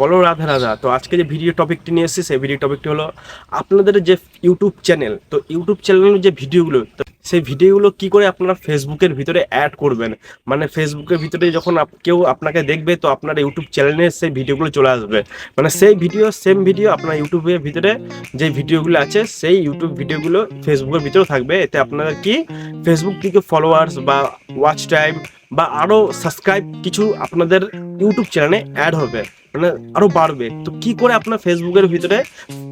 বলো রাধা রাধা, তো আজকে যে ভিডিও টপিকটি নিয়ে এসেছি, সেই ভিডিও টপিকটি হলো আপনাদের যে ইউটিউব চ্যানেল তো ইউটিউব চ্যানেলের যে ভিডিওগুলো তো সেই ভিডিওগুলো কি করে আপনারা ফেসবুকের ভিতরে অ্যাড করবেন? মানে ফেসবুকের ভিতরে যখন কেউ আপনাকে দেখবে, তো আপনার ইউটিউব চ্যানেলে সেই ভিডিওগুলো চলে আসবে। মানে সেই ভিডিও সেম ভিডিও আপনার ইউটিউবের ভিতরে যে ভিডিওগুলো আছে, সেই ইউটিউব ভিডিওগুলো ফেসবুকের ভিতরেও থাকবে। এতে আপনারা কি? ফেসবুক থেকে ফলোয়ার্স বা ওয়াচ টাইম বা আরও সাবস্ক্রাইব কিছু আপনাদের ইউটিউব চ্যানেলে অ্যাড হবে মানে আরও বাড়বে। তো কি করে আপনার ফেসবুকের ভিতরে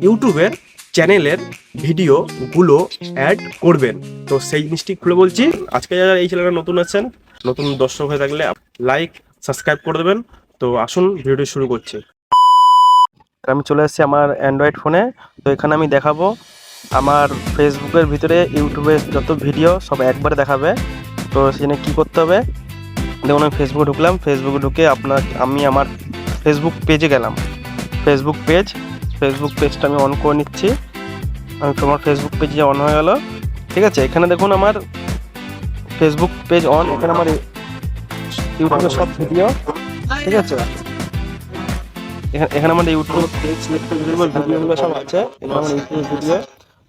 ইউটিউবের চ্যানেলের ভিডিওগুলো অ্যাড করবেন? তো সেই জিনিসটি খুলে বলছি, আজকে যারা এই চ্যানেলে নতুন আছেন, নতুন দর্শক হয়ে থাকলে লাইক সাবস্ক্রাইব করে দেবেন। তো আসুন ভিডিও শুরু করছি। আমি চলে এসেছি আমার অ্যান্ড্রয়েড ফোনে তো এখানে আমি দেখাবো আমার ফেসবুকের ভিতরে ইউটিউবের যত ভিডিও সব একবারে দেখাবে। তো সেখানে কী করতে হবে? দেখুন, আমি ফেসবুকে ঢুকলাম। ফেসবুকে ঢুকে আপনার, আমি আমার ফেসবুক পেজে গেলাম। ফেসবুক পেজ ফেসবুক পেজটা আমি অন করে নিচ্ছি। আমি তোমার ফেসবুক পেজে অন হয়ে গেল। ঠিক আছে? এখানে দেখুন আমার ফেসবুক পেজ অন এখানে আমার ইউটিউবের সব ভিডিও ঠিক আছে? এখানে আমার ইউটিউব ভিডিওগুলো সব আছে। এখানে আমার ইউটিউব ভিডিও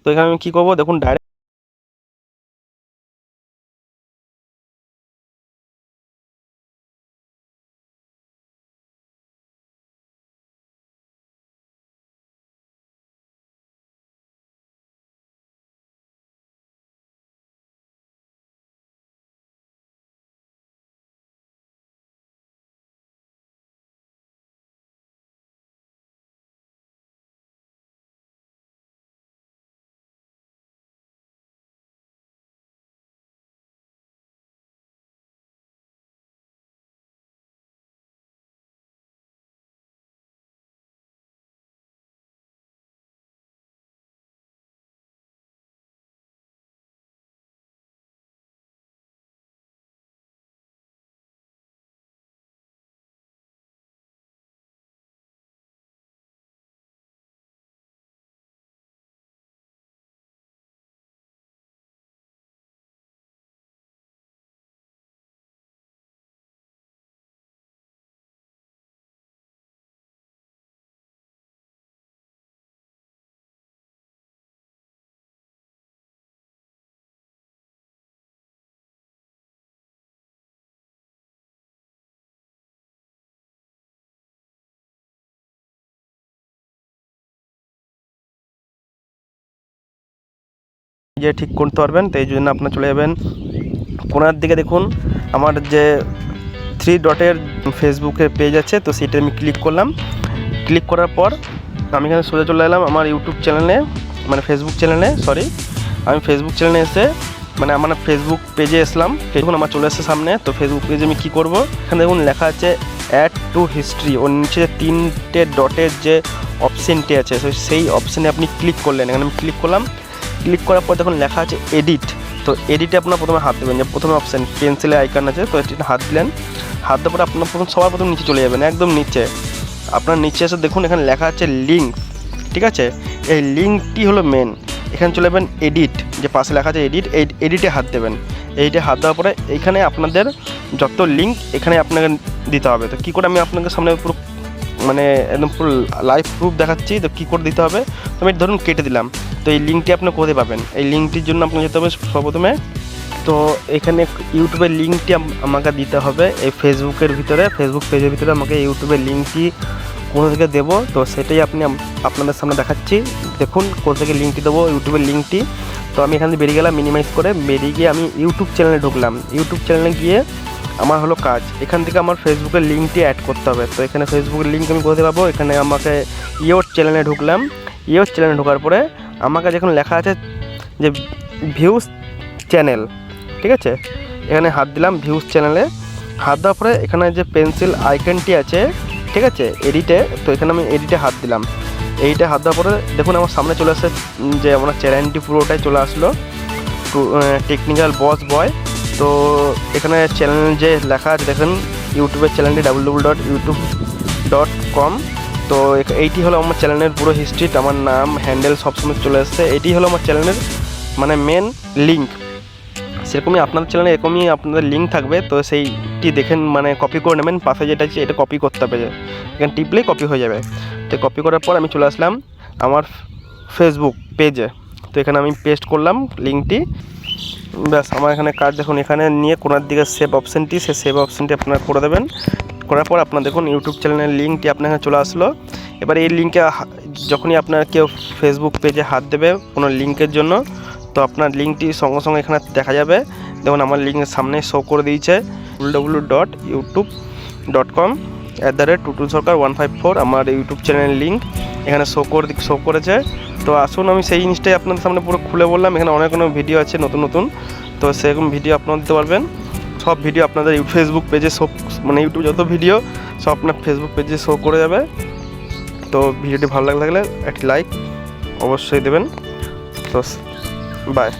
তো এখানে আমি কী করব? দেখুন ডাইরেক্ট যে ঠিক করতে পারবেন, তো এই জন্য আপনার চলে যাবেন। কোনার দিকে দেখুন, আমার যে থ্রি ডটের ফেসবুকের পেজ আছে, তো সেটা আমি ক্লিক করলাম। ক্লিক করার পর আমি এখানে সোজা চলে এলাম আমার ইউটিউব চ্যানেলে মানে ফেসবুক চ্যানেলে সরি আমি ফেসবুক চ্যানেলে এসে মানে আমার ফেসবুক পেজে এসলাম। দেখুন, আমার চলে এসেছে সামনে, তো ফেসবুক পেজে আমি কী করব? এখানে দেখুন, লেখা আছে অ্যাড টু হিস্ট্রি ওর নিচে তিনটে ডটের যে অপশানটি আছে, সেই অপশানে আপনি ক্লিক করলেন। এখানে আমি ক্লিক করলাম। ক্লিক করার পর দেখুন লেখা আছে এডিট তো এডিটে আপনার প্রথমে হাত দেবেন, যে প্রথমে অপশান পেন্সিলে আইকন আছে, তো হাত দিলেন। হাত দেওয়ার পরে আপনার প্রথম সবার প্রথম নিচে চলে যাবেন, একদম নিচে। আপনার নিচে এসে দেখুন এখানে লেখা আছে লিঙ্ক ঠিক আছে? এই লিঙ্কটি হলো মেন এখানে চলে যাবেন এডিট যে পাশে লেখা আছে এডিট এই এডিটে হাত দেবেন। এইটে হাত দেওয়ার পরে এইখানে আপনাদের যত লিঙ্ক এখানে আপনাকে দিতে হবে। তো কী করে আমি আপনাকে সামনে পুরো মানে একদম পুরো লাইভ প্রুফ দেখাচ্ছি, তো কী করে দিতে হবে? তো আমি ধরুন কেটে দিলাম। তো এই লিঙ্কটি আপনি কোথায় পাবেন? এই লিঙ্কটির জন্য আপনাকে যেতে হবে সর্বপ্রথমে। তো এখানে ইউটিউবের লিঙ্কটি আমাকে দিতে হবে। এই ফেসবুকের ভিতরে ফেসবুক পেজের ভিতরে আমাকে ইউটিউবের লিঙ্কটি কোথা থেকে দেবো? তো সেটাই আপনি আপনাদের সামনে দেখাচ্ছি। দেখুন কোথা থেকে লিঙ্কটি দেবো ইউটিউবের লিঙ্কটি তো আমি এখান থেকে বেরিয়ে গেলাম মিনিমাইজ করে বেরিয়ে গিয়ে আমি ইউটিউব চ্যানেলে ঢুকলাম। ইউটিউব চ্যানেলে গিয়ে আমার হলো কাজ। এখান থেকে আমার ফেসবুকের লিঙ্কটি অ্যাড করতে হবে। তো এখানে ফেসবুকের লিঙ্ক আমি কোথায় পাবো? এখানে আমাকে ইয়োর চ্যানেলে ঢুকলাম। ইয়োর চ্যানেলে ঢোকার পরে আমাকে যখন লেখা আছে যে ভিউজ চ্যানেল ঠিক আছে? এখানে হাত দিলাম ভিউজ চ্যানেলে হাত দেওয়ার পরে এখানে যে পেন্সিল আইকনটি আছে ঠিক আছে? এডিটে তো এখানে আমি এডিটে হাত দিলাম। এইটা হাত দেওয়ার পরে দেখুন আমার সামনে চলে উম, যে আমার চ্যানেলটি পুরোটাই চলে আসলো। টেকনিক্যাল বস বয় তো এখানে চ্যানেল যে লেখা আছে দেখেন ইউটিউবের চ্যানেলটি W W dot YouTube dot com তো এইটি হলো আমার চ্যানেলের পুরো হিস্ট্রি আমার নাম হ্যান্ডেল সবসময় চলে আসছে। এটি হলো আমার চ্যানেলের মানে মেন লিঙ্ক সেরকমই আপনাদের চ্যানেলে এরকমই আপনাদের লিঙ্ক থাকবে, তো সেইটি দেখেন মানে কপি করে নেবেন। পাশে যেটা আছে, এটা কপি করতে হবে এখানে টিপলেই কপি হয়ে যাবে। তো কপি করার পর আমি চলে আসলাম আমার ফেসবুক পেজে তো এখানে আমি পেস্ট করলাম লিঙ্কটি ব্যাস, আমার এখানে কাজ দেখুন, এখানে নিয়ে কোনার দিকে সেভ অপশানটি সে সেভ অপশানটি আপনারা করে দেবেন। করার পর আপনার দেখুন ইউটিউব চ্যানেলের লিঙ্কটি আপনার এখানে চলে আসলো। এবার এই লিঙ্কে যখনই আপনার কেউ ফেসবুক পেজে হাত দেবে কোনো লিঙ্কের জন্য, তো আপনার লিঙ্কটি সঙ্গে সঙ্গে এখানে দেখা যাবে। দেখুন আমার লিঙ্কের সামনে শো করে দিয়েছে W dot YouTube dot com at the rate Tutul Sarkar one five four আমার ইউটিউব চ্যানেলের লিঙ্ক এখানে শো করে শো করেছে। তো আসুন আমি সেই জিনিসটাই আপনাদের সামনে পুরো খুলে বললাম। এখানে অনেক অনেক ভিডিও আছে, নতুন নতুন। তো সেরকম ভিডিও আপনারা দিতে পারবেন। সব ভিডিও আপনাদের ফেসবুক পেজে শো মানে ইউটিউব যত ভিডিও সব আপনার ফেসবুক পেজে শো করে যাবে। তো ভিডিওটি ভালো লাগলে একটি লাইক অবশ্যই দেবেন। তো বাই